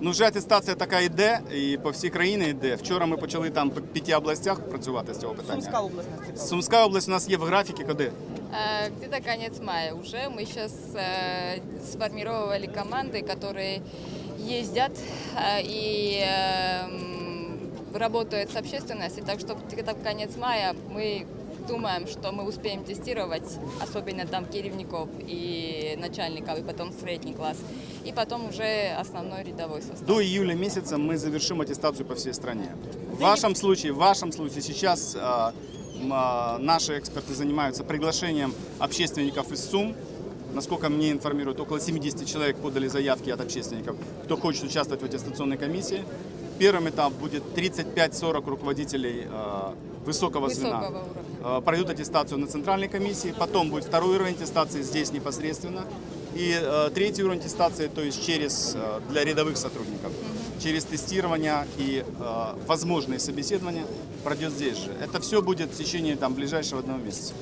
Ну, вже атестація така йде, і по всій країні йде. Вчора ми почали там по п'яти областях працювати з цього питання. Сумська область нас цікавить. Сумська область у нас є в графіки, куди? Э, Где-то конец мая уже. Мы сейчас э, сформировали команды, которые ездят э, и эм, работают с общественностью. Так что где-то в конец мая мы думаем, что мы успеем тестировать, особенно там керівников и начальников, и потом средний класс, и потом уже основной рядовой состав. До июля месяца мы завершим аттестацию по всей стране. В вашем случае, в вашем случае сейчас м, а, наши эксперты занимаются приглашением общественников из Сум. Насколько мне информируют, около 70 человек подали заявки от общественников, кто хочет участвовать в аттестационной комиссии. Первым этап будет 35-40 руководителей а, высокого звена. Уровня. Э, пройдут аттестацию на центральной комиссии, потом будет второй уровень аттестации здесь непосредственно, и э, третий уровень аттестации, то есть через э, для рядовых сотрудников, через тестирование и э, возможные собеседования пройдет здесь же. Это все будет в течение там ближайшего одного месяца.